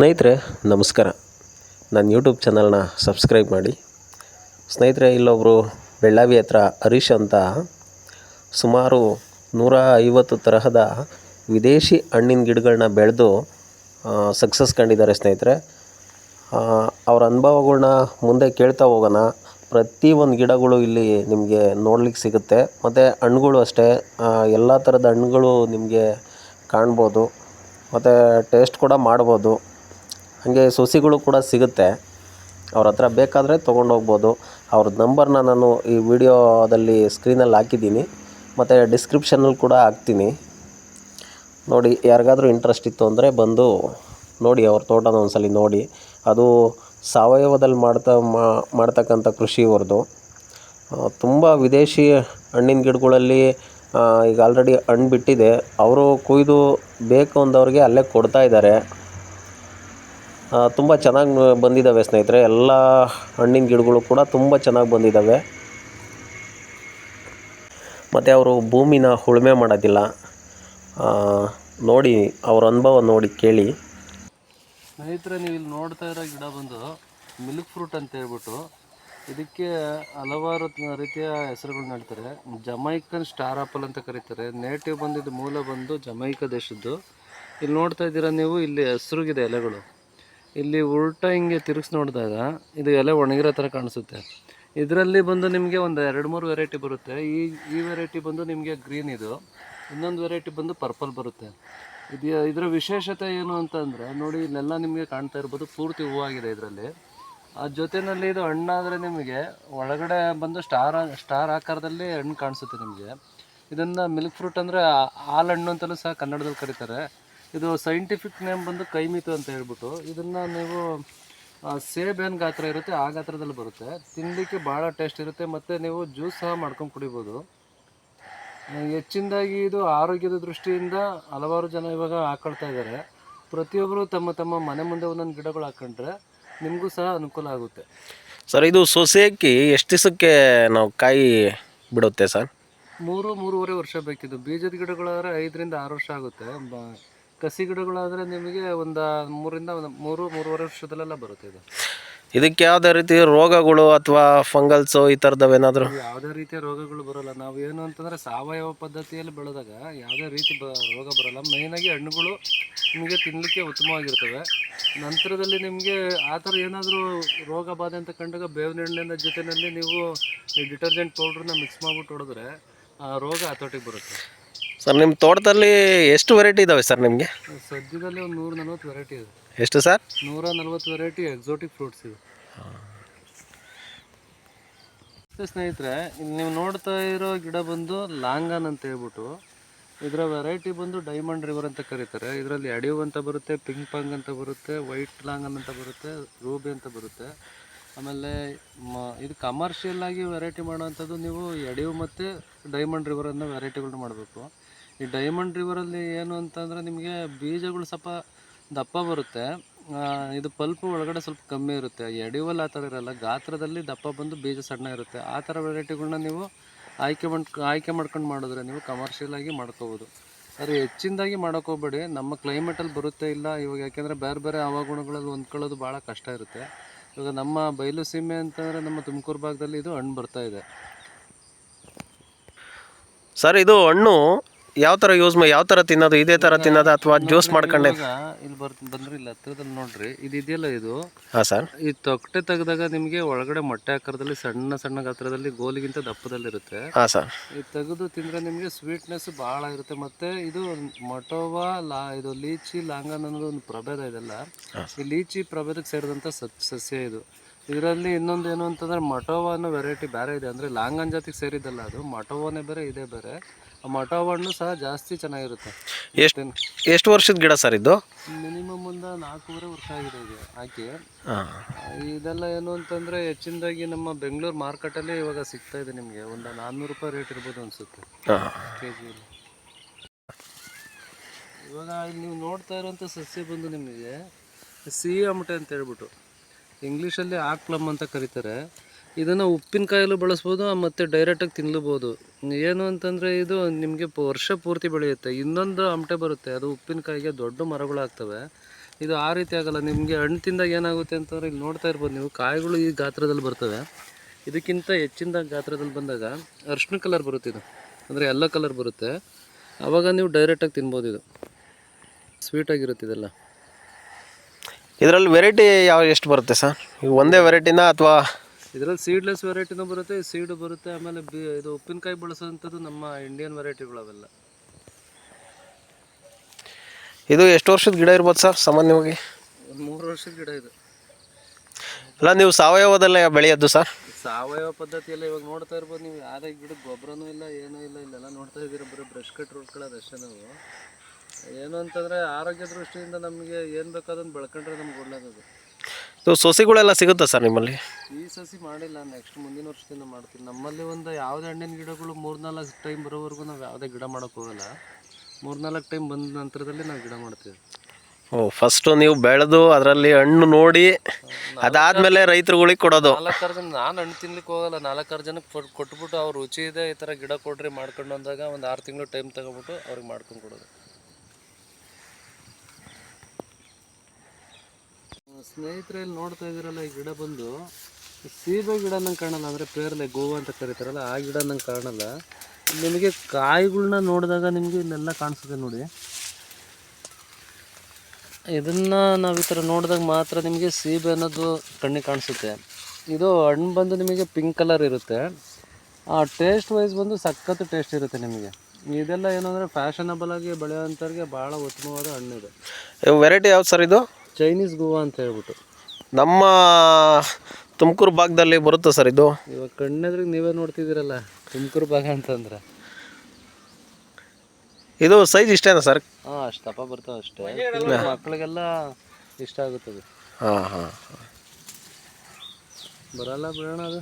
ಸ್ನೇಹಿತರೆ, ನಮಸ್ಕಾರ. ನನ್ನ ಯೂಟ್ಯೂಬ್ ಚಾನಲ್ನ ಸಬ್ಸ್ಕ್ರೈಬ್ ಮಾಡಿ. ಸ್ನೇಹಿತರೆ ಇಲ್ಲೊಬ್ಬರು ಬೆಳ್ಳಾವಿ ಹತ್ರ ಹರೀಶ್ ಅಂತ ಸುಮಾರು ನೂರ ಐವತ್ತು ತರಹದ ವಿದೇಶಿ ಹಣ್ಣಿನ ಗಿಡಗಳನ್ನ ಬೆಳೆದು ಸಕ್ಸಸ್ ಕಂಡಿದ್ದಾರೆ ಸ್ನೇಹಿತರೆ. ಅವರ ಅನುಭವಗಳನ್ನ ಅನುಭವಗಳ್ನ ಮುಂದೆ ಕೇಳ್ತಾ ಹೋಗೋಣ. ಪ್ರತಿ ಒಂದು ಗಿಡಗಳು ಇಲ್ಲಿ ನಿಮಗೆ ನೋಡ್ಲಿಕ್ಕೆ ಸಿಗುತ್ತೆ. ಮತ್ತು ಹಣ್ಣುಗಳು ಅಷ್ಟೇ ಎಲ್ಲ ಥರದ ಹಣ್ಣುಗಳು ನಿಮಗೆ ಕಾಣ್ಬೋದು. ಮತ್ತು ಟೇಸ್ಟ್ ಕೂಡ ಮಾಡ್ಬೋದು. ಹಾಗೆ ಸೊಸಿಗಳು ಕೂಡ ಸಿಗುತ್ತೆ. ಅವ್ರ ಹತ್ರ ಬೇಕಾದರೆ ತೊಗೊಂಡೋಗ್ಬೋದು ಅವ್ರ ನಂಬರ್ನ ನಾನು ಈ ವಿಡಿಯೋದಲ್ಲಿ ಸ್ಕ್ರೀನಲ್ಲಿ ಹಾಕಿದ್ದೀನಿ. ಮತ್ತು ಡಿಸ್ಕ್ರಿಪ್ಷನಲ್ಲಿ ಕೂಡ ಹಾಕ್ತೀನಿ. ನೋಡಿ, ಯಾರಿಗಾದ್ರೂ ಇಂಟ್ರೆಸ್ಟ್ ಇತ್ತು ಅಂದರೆ ಬಂದು ನೋಡಿ, ಅವ್ರ ತೋಟನ ಒಂದ್ಸಲಿ ನೋಡಿ. ಅದು ಸಾವಯವದಲ್ಲಿ ಮಾಡ್ತಾ ಮಾಡ್ತಕ್ಕಂಥ ಕೃಷಿ ಅವ್ರದ್ದು ತುಂಬ ವಿದೇಶಿ ಹಣ್ಣಿನ ಗಿಡಗಳಲ್ಲಿ ಈಗ ಆಲ್ರೆಡಿ ಹಣ್ಣು ಬಿಟ್ಟಿದೆ. ಅವರು ಕೊಯ್ದು ಬೇಕು ಅಂದವ್ರಿಗೆ ಅಲ್ಲೇ ಕೊಡ್ತಾ ಇದ್ದಾರೆ. ತುಂಬ ಚೆನ್ನಾಗಿ ಬಂದಿದ್ದಾವೆ ಸ್ನೇಹಿತರೆ. ಎಲ್ಲ ಹಣ್ಣಿನ ಗಿಡಗಳು ಕೂಡ ತುಂಬ ಚೆನ್ನಾಗಿ ಬಂದಿದ್ದಾವೆ ಮತ್ತು ಅವರು ಭೂಮಿನ ಉಳುಮೆ ಮಾಡೋದಿಲ್ಲ. ನೋಡಿ ಅವ್ರ ಅನುಭವ ನೋಡಿ ಕೇಳಿ. ಸ್ನೇಹಿತರೆ, ನೀವು ಇಲ್ಲಿ ನೋಡ್ತಾ ಇರೋ ಗಿಡ ಬಂದು ಮಿಲ್ಕ್ ಫ್ರೂಟ್ ಅಂತ ಹೇಳ್ಬಿಟ್ಟು ಇದಕ್ಕೆ ಹಲವಾರು ರೀತಿಯ ಹೆಸರುಗಳನ್ನ ಹೇಳ್ತಾರೆ ಜಮೈಕನ್ ಸ್ಟಾರ್ ಆಪಲ್ ಅಂತ ಕರೀತಾರೆ. ನೇಟಿವ್ ಬಂದಿದ್ದು ಮೂಲ ಬಂದು ಜಮೈಕ ದೇಶದ್ದು. ಇಲ್ಲಿ ನೋಡ್ತಾ ಇದ್ದೀರಾ ನೀವು? ಇಲ್ಲಿ ಹೆಸರುಗಿದೆ ಎಲೆಗಳು. ಇಲ್ಲಿ ಉಲ್ಟ ಹಿಂಗೆ ತಿರುಗಿಸಿ ನೋಡಿದಾಗ ಇದು ಎಲೆ ಒಣಗಿರೋ ಥರ ಕಾಣಿಸುತ್ತೆ. ಇದರಲ್ಲಿ ಬಂದು ನಿಮಗೆ ಒಂದು ಎರಡು ಮೂರು ವೆರೈಟಿ ಬರುತ್ತೆ. ಈ ಈ ವೆರೈಟಿ ಬಂದು ನಿಮಗೆ ಗ್ರೀನ್ ಇದು. ಇನ್ನೊಂದು ವೆರೈಟಿ ಬಂದು ಪರ್ಪಲ್ ಬರುತ್ತೆ. ಇದು ಇದರ ವಿಶೇಷತೆ ಏನು ಅಂತಂದರೆ, ನೋಡಿ ಇಲ್ಲೆಲ್ಲ ನಿಮಗೆ ಕಾಣ್ತಾ ಇರ್ಬೋದು, ಪೂರ್ತಿ ಹೂವಾಗಿದೆ ಇದರಲ್ಲಿ. ಆ ಜೊತೆಯಲ್ಲಿ ಇದು ಹಣ್ಣಾದರೆ ನಿಮಗೆ ಒಳಗಡೆ ಬಂದು ಸ್ಟಾರ್ ಸ್ಟಾರ್ ಆಕಾರದಲ್ಲಿ ಹಣ್ಣು ಕಾಣಿಸುತ್ತೆ ನಿಮಗೆ. ಇದನ್ನು ಮಿಲ್ಕ್ ಫ್ರೂಟ್ ಅಂದರೆ ಹಣ್ಣು ಅಂತಲೂ ಸಹ ಕನ್ನಡದಲ್ಲಿ ಕರೀತಾರೆ. ಇದು ಸೈಂಟಿಫಿಕ್ ನೇಮ್ ಬಂದು ಕೈಮಿತು ಅಂತ ಹೇಳ್ಬಿಟ್ಟು ಇದನ್ನು ನೀವು ಆ, ಸೇಬ್ ಏನು ಗಾತ್ರ ಇರುತ್ತೆ ಆ ಗಾತ್ರದಲ್ಲಿ ಬರುತ್ತೆ. ತಿನ್ನಲಿಕ್ಕೆ ಭಾಳ ಟೇಸ್ಟ್ ಇರುತ್ತೆ ಮತ್ತು ನೀವು ಜ್ಯೂಸ್ ಸಹ ಮಾಡ್ಕೊಂಡು ಕುಡಿಬೋದು. ಹೆಚ್ಚಿನದಾಗಿ ಇದು ಆರೋಗ್ಯದ ದೃಷ್ಟಿಯಿಂದ ಹಲವಾರು ಜನ ಇವಾಗ ಹಾಕೊಳ್ತಾ ಇದ್ದಾರೆ ಪ್ರತಿಯೊಬ್ಬರು ತಮ್ಮ ತಮ್ಮ ಮನೆ ಮುಂದೆ ಒಂದೊಂದು ಗಿಡಗಳು ಹಾಕೊಂಡ್ರೆ ನಿಮಗೂ ಸಹ ಅನುಕೂಲ ಆಗುತ್ತೆ. ಸರ್ ಇದು ಸೊಸೆ ಹಾಕಿ ಎಷ್ಟು ದಿವಸಕ್ಕೆ ನಾವು ಕಾಯಿ ಬಿಡುತ್ತೆ ಸರ್? ಮೂರು ಮೂರುವರೆ ವರ್ಷ ಬೇಕಿದ್ದು. ಬೀಜದ ಗಿಡಗಳಾದರೆ ಐದರಿಂದ ಆರು ವರ್ಷ ಆಗುತ್ತೆ. ಕಸಿ ಗಿಡಗಳಾದರೆ ನಿಮಗೆ ಒಂದು ಮೂರಿಂದ ಒಂದು ಮೂರು ಮೂರುವರೆ ವರ್ಷದಲ್ಲೆಲ್ಲ ಬರುತ್ತೆ ಇದು. ಇದಕ್ಕೆ ಯಾವುದೇ ರೀತಿ ರೋಗಗಳು ಅಥವಾ ಫಂಗಲ್ಸು ಈ ಥರದವೇನಾದರೂ ಯಾವುದೇ ರೀತಿಯ ರೋಗಗಳು ಬರೋಲ್ಲ. ನಾವು ಏನು ಅಂತಂದರೆ ಸಾವಯವ ಪದ್ಧತಿಯಲ್ಲಿ ಬೆಳೆದಾಗ ಯಾವುದೇ ರೀತಿ ಬ ರೋಗ ಬರೋಲ್ಲ. ಮೇಯ್ನಾಗಿ ಹಣ್ಣುಗಳು ನಿಮಗೆ ತಿನ್ನಲಿಕ್ಕೆ ಉತ್ತಮವಾಗಿರ್ತವೆ. ನಂತರದಲ್ಲಿ ನಿಮಗೆ ಆ ಥರ ಏನಾದರೂ ರೋಗ ಬಾಧೆ ಅಂತ ಕಂಡಾಗ ಬೇವಿನ ಎಣ್ಣೆನ ಜೊತೆಯಲ್ಲಿ ನೀವು ಡಿಟರ್ಜೆಂಟ್ ಪೌಡ್ರನ್ನ ಮಿಕ್ಸ್ ಮಾಡಿಬಿಟ್ಟು ಹೊಡೆದ್ರೆ ಆ ರೋಗ ಹತೋಟಿಗೆ ಬರುತ್ತೆ. ಸರ್ ನಿಮ್ಮ ತೋಟದಲ್ಲಿ ಎಷ್ಟು ವೆರೈಟಿ ಇದಾವೆ ಸರ್ ನಿಮಗೆ? ಸದ್ಯದಲ್ಲಿ ಒಂದು ನೂರ ನಲ್ವತ್ತು ವೆರೈಟಿ ಇದೆ. ಎಷ್ಟು ಸರ್? ನೂರ ನಲ್ವತ್ತು ವೆರೈಟಿ ಎಕ್ಸೋಟಿಕ್ ಫ್ರೂಟ್ಸ್ ಇದೆ ಸ್ನೇಹಿತರೆ ಇಲ್ಲಿ ನೀವು ನೋಡ್ತಾ ಇರೋ ಗಿಡ ಬಂದು ಲಾಂಗನ್ ಅಂತ ಹೇಳ್ಬಿಟ್ಟು ಇದರ ವೆರೈಟಿ ಬಂದು ಡೈಮಂಡ್ ರಿವರ್ ಅಂತ ಕರೀತಾರೆ. ಇದರಲ್ಲಿ ಅಡಿವ್ ಅಂತ ಬರುತ್ತೆ ಪಿಂಕ್ ಪಂಗ್ ಅಂತ ಬರುತ್ತೆ ವೈಟ್ ಲಾಂಗನ್ ಅಂತ ಬರುತ್ತೆ ರೂಬಿ ಅಂತ ಬರುತ್ತೆ. ಆಮೇಲೆ ಮ ಇದು ಕಮರ್ಷಿಯಲ್ ಆಗಿ ವೆರೈಟಿ ಮಾಡೋವಂಥದ್ದು ನೀವು ಎಡಿಯು ಮತ್ತು ಡೈಮಂಡ್ ರಿವರನ್ನು ವೆರೈಟಿಗಳನ್ನ ಮಾಡಬೇಕು. ಈ ಡೈಮಂಡ್ ರಿವರಲ್ಲಿ ಏನು ಅಂತಂದರೆ ನಿಮಗೆ ಬೀಜಗಳು ಸ್ವಲ್ಪ ದಪ್ಪ ಬರುತ್ತೆ. ಇದು ಪಲ್ಪು ಒಳಗಡೆ ಸ್ವಲ್ಪ ಕಮ್ಮಿ ಇರುತ್ತೆ. ಎಡಿವಲ್ಲಿ ಆ ಥರ ಇರಲ್ಲ, ಗಾತ್ರದಲ್ಲಿ ದಪ್ಪ ಬಂದು ಬೀಜ ಸಣ್ಣ ಇರುತ್ತೆ. ಆ ಥರ ವೆರೈಟಿಗಳನ್ನ ನೀವು ಆಯ್ಕೆ ಮಾಡ್ಕೊ ಆಯ್ಕೆ ಮಾಡ್ಕೊಂಡು ಮಾಡಿದ್ರೆ ನೀವು ಕಮರ್ಷಿಯಲ್ ಆಗಿ ಮಾಡ್ಕೋಬೋದು. ಆದರೆ ಹೆಚ್ಚಿನದಾಗಿ ಹೋಗ್ಬೇಡಿ. ನಮ್ಮ ಕ್ಲೈಮೇಟಲ್ಲಿ ಬರುತ್ತೆ ಇಲ್ಲ, ಇವಾಗ ಯಾಕೆಂದರೆ ಬೇರೆ ಬೇರೆ ಹವಾಗುಣಗಳಲ್ಲಿ ಹೊಂದ್ಕೊಳ್ಳೋದು ಭಾಳ ಕಷ್ಟ ಇರುತ್ತೆ. ಇವಾಗ ನಮ್ಮ ಬಯಲು ಸೀಮೆ ಅಂತಂದರೆ ನಮ್ಮ ತುಮಕೂರು ಭಾಗದಲ್ಲಿ ಇದು ಹಣ್ಣು ಬರ್ತಾ ಇದೆ. ಸರ್, ಇದು ಹಣ್ಣು ಯಾವ ತರ ಯೂಸ್ ಮಾ ಯಾವ ತರ ತಿನ್ನೋದು ಇದೇ ತರ ತಿನ್ನೋದು ಅಥವಾ ಜ್ಯೂಸ್ ಮಾಡ್ಕೊಂಡೆ? ಇಲ್ಲಿ ಬರ್ ಬಂದ್ರೆ ಇಲ್ಲ ಹತ್ರದಲ್ಲಿ ನೋಡ್ರಿ ಇದು ಇದೆಯಲ್ಲ ಇದು? ಹಾಂ ಸರ್ ಈ ತೊಗಟೆ ತೆಗೆದಾಗ ನಿಮಗೆ ಒಳಗಡೆ ಮೊಟ್ಟೆ ಆಕಾರದಲ್ಲಿ ಸಣ್ಣ ಸಣ್ಣ ಗಾತ್ರದಲ್ಲಿ ಗೋಲಿಗಿಂತ ದಪ್ಪದಲ್ಲಿರುತ್ತೆ ಹಾಂ ಸರ್ ಇದು ತೆಗೆದು ತಿಂದ್ರೆ ನಿಮಗೆ ಸ್ವೀಟ್ನೆಸ್ ಭಾಳ ಇರುತ್ತೆ. ಮತ್ತೆ ಇದು ಮೊಟೋವಾ ಲಾ ಇದು ಲೀಚಿ ಲಾಂಗನ್ ಅನ್ನೋದು ಒಂದು ಪ್ರಭೇದ ಇದೆಲ್ಲ. ಈ ಲೀಚಿ ಪ್ರಭೇದಕ್ಕೆ ಸೇರಿದಂಥ ಸತ್ ಸಸ್ಯ ಇದು. ಇದರಲ್ಲಿ ಇನ್ನೊಂದು ಏನು ಅಂತಂದ್ರೆ ಮಟೋವಾ ಅನ್ನೋ ವೆರೈಟಿ ಬೇರೆ ಇದೆ. ಅಂದರೆ ಲಾಂಗನ್ ಜಾತಿಗೆ ಸೇರಿದ್ದಲ್ಲ ಅದು. ಮಟೋವಾನೇ ಬೇರೆ ಇದೇ ಬೇರೆ. ಆ ಮಟೋವಾ ಹಣ್ಣು ಸಹ ಜಾಸ್ತಿ ಚೆನ್ನಾಗಿರುತ್ತೆ. ಎಷ್ಟು ಎಷ್ಟು ವರ್ಷದ ಗಿಡ ಸರ್ ಇದು? ಮಿನಿಮಮ್ ಒಂದು ನಾಲ್ಕೂವರೆ ವರ್ಷ ಆಗಿದೆ ಇದು ಹಾಕಿ ಇದೆಲ್ಲ ಏನು ಅಂತಂದರೆ ಹೆಚ್ಚಿನದಾಗಿ ನಮ್ಮ ಬೆಂಗಳೂರು ಮಾರ್ಕೆಟಲ್ಲಿ ಇವಾಗ ಸಿಗ್ತಾ ಇದೆ ನಿಮಗೆ. ಒಂದು ನಾನ್ನೂರು ರೂಪಾಯಿ ರೇಟ್ ಇರ್ಬೋದು ಅನಿಸುತ್ತೆ. ಕೆ ಜಿಯಲ್ಲಿ ಇವಾಗ ನೀವು ನೋಡ್ತಾ ಇರೋಂಥ ಸಸ್ಯ ಬಂದು ನಿಮಗೆ ಸಿಹಿ ಅಮಟೆ ಅಂತ ಹೇಳ್ಬಿಟ್ಟು ಇಂಗ್ಲೀಷಲ್ಲಿ ಆಕ್ಲಮ್ ಅಂತ ಕರೀತಾರೆ. ಇದನ್ನು ಉಪ್ಪಿನಕಾಯಲ್ಲೂ ಬಳಸ್ಬೋದು ಮತ್ತು ಡೈರೆಕ್ಟಾಗಿ ತಿನ್ನಲೂಬೋದು ಏನು ಅಂತಂದರೆ ಇದು ನಿಮಗೆ ವರ್ಷ ಪೂರ್ತಿ ಬೆಳೆಯುತ್ತೆ. ಇನ್ನೊಂದು ಅಮಟೆ ಬರುತ್ತೆ. ಅದು ಉಪ್ಪಿನಕಾಯಿಗೆ ದೊಡ್ಡ ಮರಗಳಾಗ್ತವೆ. ಇದು ಆ ರೀತಿ ಆಗಲ್ಲ. ನಿಮಗೆ ಹಣ್ಣು ತಿಂದಾಗ ಏನಾಗುತ್ತೆ ಅಂತಂದರೆ ಇಲ್ಲಿ ನೋಡ್ತಾ ಇರ್ಬೋದು ನೀವು, ಕಾಯಿಗಳು ಈ ಗಾತ್ರದಲ್ಲಿ ಬರ್ತವೆ. ಇದಕ್ಕಿಂತ ಹೆಚ್ಚಿನ ಗಾತ್ರದಲ್ಲಿ ಬಂದಾಗ ಅರ್ಶಿನ ಕಲರ್ ಬರುತ್ತೆ ಇದು. ಅಂದರೆ ಎಲ್ಲ ಕಲರ್ ಬರುತ್ತೆ. ಆವಾಗ ನೀವು ಡೈರೆಕ್ಟಾಗಿ ತಿನ್ಬೋದು ಇದು. ಸ್ವೀಟಾಗಿರುತ್ತೆ ಇದೆಲ್ಲ. ಇದರಲ್ಲಿ ವೆರೈಟಿ ಯಾವ ಎಷ್ಟು ಬರುತ್ತೆ ಸರ್? ಒಂದೇ ವೆರೈಟಿನ ಅಥವಾ ಇದರಲ್ಲಿ ಸೀಡ್ಲೆಸ್ ವೆರೈಟಿನೂ ಬರುತ್ತೆ ಸೀಡು ಬರುತ್ತೆ ಆಮೇಲೆ ಬಿ ಇದು ಉಪ್ಪಿನಕಾಯಿ ಬಳಸೋಂಥದ್ದು ನಮ್ಮ ಇಂಡಿಯನ್ ವೆರೈಟಿಗಳು ಅವೆಲ್ಲ ಇದು ಎಷ್ಟು ವರ್ಷದ ಗಿಡ ಇರ್ಬೋದು ಸರ್ ಸಾಮಾನ್ಯವಾಗಿ? ಒಂದು ಮೂರು ವರ್ಷದ ಗಿಡ ಇದು. ಅಲ್ಲ ನೀವು ಸಾವಯವದಲ್ಲೇ ಬೆಳೆಯೋದು ಸರ್? ಸಾವಯವ ಪದ್ಧತಿಯಲ್ಲಿ ಇವಾಗ ನೋಡ್ತಾ ಇರ್ಬೋದು ನೀವು ಯಾರೇ ಗಿಡಕ್ಕೆ ಗೊಬ್ಬರನೂ ಇಲ್ಲ ಏನೂ ಇಲ್ಲ ಇಲ್ಲೆಲ್ಲ ನೋಡ್ತಾ ಇದ್ದೀರ ಬರೀ ಬ್ರಷ್ ಕಟ್ ರೂಟ್ಕೊಳ್ಳೋದು ಅಷ್ಟೇ ನಾವು. ಏನು ಅಂತಂದರೆ ಆರೋಗ್ಯ ದೃಷ್ಟಿಯಿಂದ ನಮಗೆ ಏನು ಬೇಕು ಅದನ್ನು ಬೆಳ್ಕೊಂಡ್ರೆ ನಮ್ಗೆ ಒಳ್ಳೇದದು. ಸೊ ಸೊಸೆಗಳೆಲ್ಲ ಸಿಗುತ್ತಾ ಸರ್ ನಿಮ್ಮಲ್ಲಿ? ಸಸಿ ಮಾಡಿಲ್ಲ ನೆಕ್ಸ್ಟ್ ಮುಂದಿನ ವರ್ಷದಿಂದ ಮಾಡ್ತೀನಿ. ನಮ್ಮಲ್ಲಿ ಒಂದು ಯಾವುದೇ ಹಣ್ಣಿನ ಗಿಡಗಳು ಮೂರ್ನಾಲ್ಕು ಟೈಮ್ ಬರೋವರೆಗೂ ನಾವು ಯಾವುದೇ ಗಿಡ ಮಾಡೋಕೆ ಹೋಗಲ್ಲ. ಮೂರ್ನಾಲ್ಕು ಟೈಮ್ ಬಂದ ನಂತರದಲ್ಲಿ ನಾವು ಗಿಡ ಮಾಡ್ತೀವಿ. ಓ ಫಸ್ಟು ನೀವು ಬೆಳೆದು ಅದರಲ್ಲಿ ಹಣ್ಣು ನೋಡಿ ಅದಾದಮೇಲೆ ರೈತರುಗಳಿಗೆ ಕೊಡೋದು. ನಾಲ್ಕಾರು ಜನ ನಾನು ಹಣ್ಣು ತಿನ್ಲಿಕ್ಕೆ ಹೋಗಲ್ಲ ನಾಲ್ಕಾರು ಜನಕ್ಕೆ ಕೊಟ್- ಕೊಟ್ಬಿಟ್ಟು ಅವ್ರ ರುಚಿ ಇದೆ ಈ ಥರ ಗಿಡ ಕೊಡ್ರಿ ಮಾಡ್ಕೊಂಡು ಅಂದಾಗ ಒಂದು ಆರು ತಿಂಗಳು ಟೈಮ್ ತಗೊಬಿಟ್ಟು ಅವ್ರಿಗೆ ಮಾಡ್ಕೊಂಡು ಕೊಡೋದು. ಸ್ನೇಹಿತರೆ ಇಲ್ಲಿ ನೋಡ್ತಾ ಇದ್ದೀರಲ್ಲ ಈ ಗಿಡ ಬಂದು ಸೀಬೆ ಗಿಡ ನಂಗೆ ಕಾಣಲ್ಲ ಅಂದರೆ ಪೇರ್ಲೆ ಗೋವಾ ಅಂತ ಕರೀತಾರಲ್ಲ ಆ ಗಿಡ ನಂಗೆ ಕಾಣಲ್ಲ. ನಿಮಗೆ ಕಾಯಿಗಳನ್ನ ನೋಡಿದಾಗ ನಿಮಗೆ ಇಲ್ಲೆಲ್ಲ ಕಾಣಿಸುತ್ತೆ ನೋಡಿ. ಇದನ್ನು ನಾವು ಈ ಥರ ನೋಡಿದಾಗ ಮಾತ್ರ ನಿಮಗೆ ಸೀಬೆ ಅನ್ನೋದು ಕಣ್ಣಿಗೆ ಕಾಣಿಸುತ್ತೆ. ಇದು ಹಣ್ಣು ಬಂದು ನಿಮಗೆ ಪಿಂಕ್ ಕಲರ್ ಇರುತ್ತೆ. ಆ ಟೇಸ್ಟ್ ವೈಸ್ ಬಂದು ಸಖತ್ತು ಟೇಸ್ಟ್ ಇರುತ್ತೆ ನಿಮಗೆ. ಇದೆಲ್ಲ ಏನು ಅಂದರೆ ಫ್ಯಾಷನಬಲ್ ಆಗಿ ಬೆಳೆಯೋಂಥವ್ರಿಗೆ ಭಾಳ ಉತ್ತಮವಾದ ಹಣ್ಣು ಇದೆ ವೆರೈಟಿ ಯಾವ್ದು ಸರ್ ಇದು? ಚೈನೀಸ್ ಗೋವಾ ಅಂತ ಹೇಳ್ಬಿಟ್ಟು. ನಮ್ಮ ತುಮಕೂರು ಭಾಗದಲ್ಲಿ ಬರುತ್ತಾ ಸರ್ ಇದು. ಇವಾಗ ಕಣ್ಣೆದ್ರಿಗೆ ನೀವೇ ನೋಡ್ತಿದ್ದೀರಲ್ಲ ತುಮಕೂರು ಭಾಗ ಅಂತಂದ್ರೆ. ಇದು ಸೈಜ್ ಇಷ್ಟೇನಾ ಸರ್ ಹಾಂ ಅಷ್ಟು ದಪ್ಪ ಬರ್ತಾವೆ ಅಷ್ಟೇ. ಮಕ್ಕಳಿಗೆಲ್ಲ ಇಷ್ಟ ಆಗುತ್ತದೆ. ಹಾಂ ಹಾಂ. ಬರಲ್ಲ ಬಿಡೋಣ ಅದು.